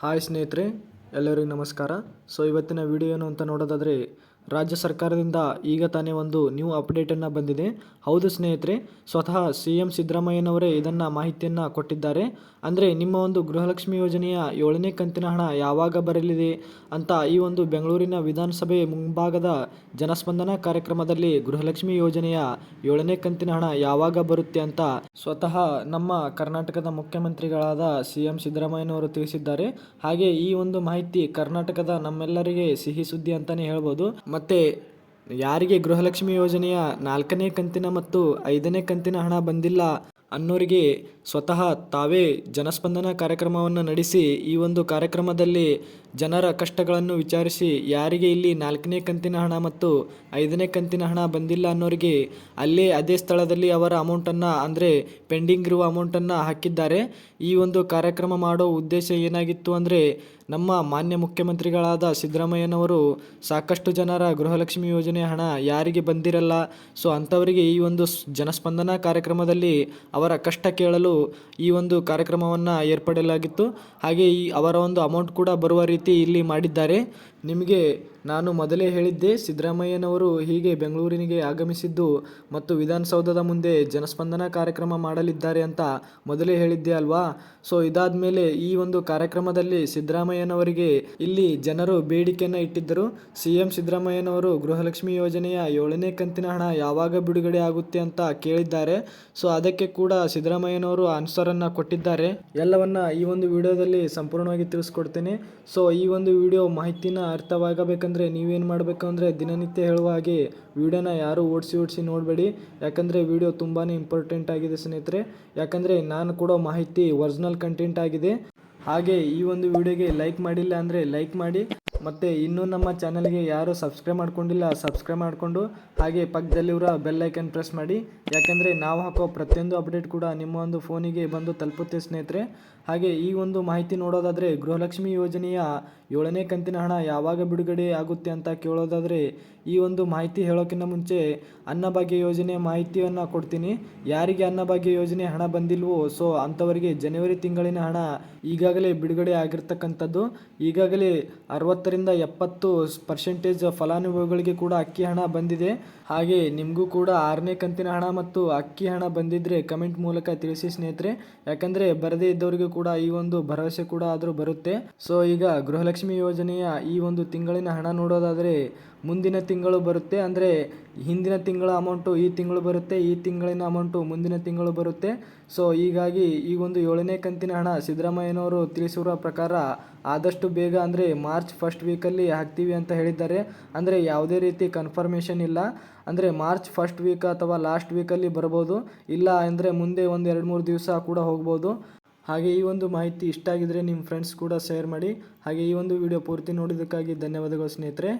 Hi ಸ್ನೇಹಿತರೆ ಎಲ್ಲರಿಗೂ ನಮಸ್ಕಾರ. ಸೊ ಇವತ್ತಿನ ವಿಡಿಯೋ ಏನು ಅಂತ ನೋಡೋದಾದರೆ ರಾಜ್ಯ ಸರ್ಕಾರದಿಂದ ಈಗ ತಾನೇ ಒಂದು ನ್ಯೂ ಅಪ್ಡೇಟನ್ನು ಬಂದಿದೆ. ಹೌದು ಸ್ನೇಹಿತರೆ, ಸ್ವತಃ ಸಿ ಎಂ ಸಿದ್ದರಾಮಯ್ಯನವರೇ ಇದನ್ನು ಮಾಹಿತಿಯನ್ನು ಕೊಟ್ಟಿದ್ದಾರೆ. ಅಂದರೆ ನಿಮ್ಮ ಒಂದು ಗೃಹಲಕ್ಷ್ಮಿ ಯೋಜನೆಯ ಏಳನೇ ಕಂತಿನ ಹಣ ಯಾವಾಗ ಬರಲಿದೆ ಅಂತ ಈ ಒಂದು ಬೆಂಗಳೂರಿನ ವಿಧಾನಸಭೆ ಮುಂಭಾಗದ ಜನಸ್ಪಂದನ ಕಾರ್ಯಕ್ರಮದಲ್ಲಿ ಗೃಹಲಕ್ಷ್ಮಿ ಯೋಜನೆಯ ಏಳನೇ ಕಂತಿನ ಹಣ ಯಾವಾಗ ಬರುತ್ತೆ ಅಂತ ಸ್ವತಃ ನಮ್ಮ ಕರ್ನಾಟಕದ ಮುಖ್ಯಮಂತ್ರಿಗಳಾದ ಸಿ ಎಂ ಸಿದ್ದರಾಮಯ್ಯನವರು ತಿಳಿಸಿದ್ದಾರೆ. ಹಾಗೆ ಈ ಒಂದು ಮಾಹಿತಿ ಕರ್ನಾಟಕದ ನಮ್ಮೆಲ್ಲರಿಗೆ ಸಿಹಿ ಸುದ್ದಿ ಅಂತಲೇ ಹೇಳ್ಬೋದು. ಮತ್ತೆ ಯಾರಿಗೆ ಗೃಹಲಕ್ಷ್ಮಿ ಯೋಜನೆಯ ನಾಲ್ಕನೇ ಕಂತಿನ ಮತ್ತು ಐದನೇ ಕಂತಿನ ಹಣ ಬಂದಿಲ್ಲ ಅನ್ನೋರಿಗೆ ಸ್ವತಃ ತಾವೇ ಜನಸ್ಪಂದನ ಕಾರ್ಯಕ್ರಮವನ್ನು ನಡೆಸಿ ಈ ಒಂದು ಕಾರ್ಯಕ್ರಮದಲ್ಲಿ ಜನರ ಕಷ್ಟಗಳನ್ನು ವಿಚಾರಿಸಿ ಯಾರಿಗೆ ಇಲ್ಲಿ ನಾಲ್ಕನೇ ಕಂತಿನ ಹಣ ಮತ್ತು ಐದನೇ ಕಂತಿನ ಹಣ ಬಂದಿಲ್ಲ ಅನ್ನೋರಿಗೆ ಅಲ್ಲೇ ಅದೇ ಸ್ಥಳದಲ್ಲಿ ಅವರ ಅಮೌಂಟನ್ನು, ಅಂದರೆ ಪೆಂಡಿಂಗ್ ಇರುವ ಅಮೌಂಟನ್ನು ಹಾಕಿದ್ದಾರೆ. ಈ ಒಂದು ಕಾರ್ಯಕ್ರಮ ಮಾಡೋ ಉದ್ದೇಶ ಏನಾಗಿತ್ತು ಅಂದರೆ ನಮ್ಮ ಮಾನ್ಯ ಮುಖ್ಯಮಂತ್ರಿಗಳಾದ ಸಿದ್ದರಾಮಯ್ಯನವರು ಸಾಕಷ್ಟು ಜನರ ಗೃಹಲಕ್ಷ್ಮಿ ಯೋಜನೆ ಹಣ ಯಾರಿಗೆ ಬಂದಿರಲ್ಲ? ಸೊ ಅಂಥವರಿಗೆ ಈ ಒಂದು ಜನಸ್ಪಂದನ ಕಾರ್ಯಕ್ರಮದಲ್ಲಿ ಅವರ ಕಷ್ಟ ಕೇಳಲು ಈ ಒಂದು ಕಾರ್ಯಕ್ರಮವನ್ನು ಏರ್ಪಡಲಾಗಿತ್ತು. ಹಾಗೆ ಈ ಅವರ ಒಂದು ಅಮೌಂಟ್ ಕೂಡ ಬರುವ ರೀತಿ ಇಲ್ಲಿ ಮಾಡಿದ್ದಾರೆ. ನಿಮಗೆ ನಾನು ಮೊದಲೇ ಹೇಳಿದ್ದೆ, ಸಿದ್ದರಾಮಯ್ಯನವರು ಹೀಗೆ ಬೆಂಗಳೂರಿನಿಗೆ ಆಗಮಿಸಿದ್ದು ಮತ್ತು ವಿಧಾನಸೌಧದ ಮುಂದೆ ಜನಸ್ಪಂದನ ಕಾರ್ಯಕ್ರಮ ಮಾಡಲಿದ್ದಾರೆ ಅಂತ ಮೊದಲೇ ಹೇಳಿದ್ದೆ ಅಲ್ವಾ? ಸೊ ಇದಾದ ಮೇಲೆ ಈ ಒಂದು ಕಾರ್ಯಕ್ರಮದಲ್ಲಿ ಸಿದ್ದರಾಮಯ್ಯನವರಿಗೆ ಇಲ್ಲಿ ಜನರು ಬೇಡಿಕೆಯನ್ನು ಇಟ್ಟಿದ್ದರು. ಸಿ ಎಂ ಸಿದ್ದರಾಮಯ್ಯನವರು ಗೃಹಲಕ್ಷ್ಮಿ ಯೋಜನೆಯ ಏಳನೇ ಕಂತಿನ ಹಣ ಯಾವಾಗ ಬಿಡುಗಡೆ ಆಗುತ್ತೆ ಅಂತ ಕೇಳಿದ್ದಾರೆ. ಸೊ ಅದಕ್ಕೆ ಕೂಡ ಸಿದ್ದರಾಮಯ್ಯನವರು ಆನ್ಸರನ್ನು ಕೊಟ್ಟಿದ್ದಾರೆ. ಎಲ್ಲವನ್ನ ಈ ಒಂದು ವಿಡಿಯೋದಲ್ಲಿ ಸಂಪೂರ್ಣವಾಗಿ ತಿಳಿಸ್ಕೊಡ್ತೇನೆ. ಸೊ ಈ ಒಂದು ವಿಡಿಯೋ ಮಾಹಿತಿನ ಅರ್ಥವಾಗಬೇಕಂದ್ರೆ ನೀವೇನು ಮಾಡಬೇಕು ಅಂದರೆ ದಿನನಿತ್ಯ ಹೇಳುವ ಹಾಗೆ ವಿಡಿಯೋನ ಯಾರು ಓಡಿಸಿ ಓಡಿಸಿ ನೋಡಬೇಡಿ. ಯಾಕಂದರೆ ವಿಡಿಯೋ ತುಂಬಾ ಇಂಪಾರ್ಟೆಂಟ್ ಆಗಿದೆ ಸ್ನೇಹಿತರೆ. ಯಾಕಂದರೆ ನಾನು ಕೊಡೋ ಮಾಹಿತಿ ಒರ್ಜಿನಲ್ ಕಂಟೆಂಟ್ ಆಗಿದೆ. ಹಾಗೆ ಈ ಒಂದು ವಿಡಿಯೋಗೆ ಲೈಕ್ ಮಾಡಿಲ್ಲ ಅಂದರೆ ಲೈಕ್ ಮಾಡಿ. ಮತ್ತು ಇನ್ನೂ ನಮ್ಮ ಚಾನಲ್ಗೆ ಯಾರು ಸಬ್ಸ್ಕ್ರೈಬ್ ಮಾಡ್ಕೊಂಡಿಲ್ಲ ಸಬ್ಸ್ಕ್ರೈಬ್ ಮಾಡಿಕೊಂಡು ಹಾಗೆ ಪಕ್ಕದಲ್ಲಿರೋ ಬೆಲ್ ಐಕನ್ ಪ್ರೆಸ್ ಮಾಡಿ. ಯಾಕೆಂದರೆ ನಾವು ಹಾಕೋ ಪ್ರತಿಯೊಂದು ಅಪ್ಡೇಟ್ ಕೂಡ ನಿಮ್ಮ ಒಂದು ಫೋನಿಗೆ ಬಂದು ತಲುಪುತ್ತೆ ಸ್ನೇಹಿತರೆ. ಹಾಗೆ ಈ ಒಂದು ಮಾಹಿತಿ ನೋಡೋದಾದರೆ ಗೃಹಲಕ್ಷ್ಮಿ ಯೋಜನೆಯ ಏಳನೇ ಕಂತಿನ ಹಣ ಯಾವಾಗ ಬಿಡುಗಡೆ ಆಗುತ್ತೆ ಅಂತ ಕೇಳೋದಾದರೆ ಈ ಒಂದು ಮಾಹಿತಿ ಹೇಳೋಕ್ಕಿಂತ ಮುಂಚೆ ಅನ್ನಭಾಗ್ಯ ಯೋಜನೆ ಮಾಹಿತಿಯನ್ನು ಕೊಡ್ತೀನಿ. ಯಾರಿಗೆ ಅನ್ನಭಾಗ್ಯ ಯೋಜನೆ ಹಣ ಬಂದಿಲ್ವೋ ಸೊ ಅಂಥವರಿಗೆ ಜನವರಿ ತಿಂಗಳಿನ ಹಣ ಈಗಾಗಲೇ ಬಿಡುಗಡೆ ಆಗಿರ್ತಕ್ಕಂಥದ್ದು. ಈಗಾಗಲೇ ಅರವತ್ತರಿಂದ ಎಪ್ಪತ್ತು ಪರ್ಸೆಂಟೇಜ್ ಫಲಾನುಭವಿಗಳಿಗೆ ಕೂಡ ಅಕ್ಕಿ ಹಣ ಬಂದಿದೆ. ಹಾಗೆ ನಿಮಗೂ ಕೂಡ ಆರನೇ ಕಂತಿನ ಹಣ ಮತ್ತು ಅಕ್ಕಿ ಹಣ ಬಂದಿದ್ದರೆ ಕಮೆಂಟ್ ಮೂಲಕ ತಿಳಿಸಿ ಸ್ನೇಹಿತರೆ. ಯಾಕಂದರೆ ಬರದೇ ಇದ್ದವರಿಗೂ ಕೂಡ ಈ ಒಂದು ಭರವಸೆ ಕೂಡ ಆದರೂ ಬರುತ್ತೆ. ಸೊ ಈಗ ಗೃಹಲಕ್ಷ್ಮಿ ಯೋಜನೆಯ ಈ ಒಂದು ತಿಂಗಳಿನ ಹಣ ನೋಡೋದಾದರೆ ಮುಂದಿನ ತಿಂಗಳು ಬರುತ್ತೆ. ಅಂದರೆ ಹಿಂದಿನ ತಿಂಗಳ ಅಮೌಂಟು ಈ ತಿಂಗಳು ಬರುತ್ತೆ, ಈ ತಿಂಗಳಿನ ಅಮೌಂಟು ಮುಂದಿನ ತಿಂಗಳು ಬರುತ್ತೆ. ಸೊ ಹೀಗಾಗಿ ಈ ಒಂದು ಏಳನೇ ಕಂತಿನ ಹಣ ಸಿದ್ದರಾಮಯ್ಯನವರು ತಿಳಿಸಿರುವ ಪ್ರಕಾರ ಆದಷ್ಟು ಬೇಗ ಅಂದರೆ ಮಾರ್ಚ್ ಫಸ್ಟ್ ವೀಕಲ್ಲಿ ಹಾಕ್ತೀವಿ ಅಂತ ಹೇಳಿದ್ದಾರೆ. ಅಂದರೆ ಯಾವುದೇ ರೀತಿ ಕನ್ಫರ್ಮೇಷನ್ ಇಲ್ಲ. ಅಂದರೆ ಮಾರ್ಚ್ ಫಸ್ಟ್ ವೀಕ್ ಅಥವಾ ಲಾಸ್ಟ್ ವೀಕಲ್ಲಿ ಬರ್ಬೋದು. ಇಲ್ಲ ಅಂದರೆ ಮುಂದೆ ಒಂದು ಎರಡು ಮೂರು ದಿವಸ ಕೂಡ ಹೋಗ್ಬೋದು. ಹಾಗೆ ಈ ಒಂದು ಮಾಹಿತಿ ಇಷ್ಟ ಆಗಿದ್ರೆ ನಿಮ್ಮ ಫ್ರೆಂಡ್ಸ್ ಕೂಡ ಶೇರ್ ಮಾಡಿ. ಹಾಗೆ ಈ ಒಂದು ವಿಡಿಯೋ ಪೂರ್ತಿ ನೋಡಿದ್ದಕ್ಕಾಗಿ ಧನ್ಯವಾದಗಳು ಸ್ನೇಹಿತರೆ.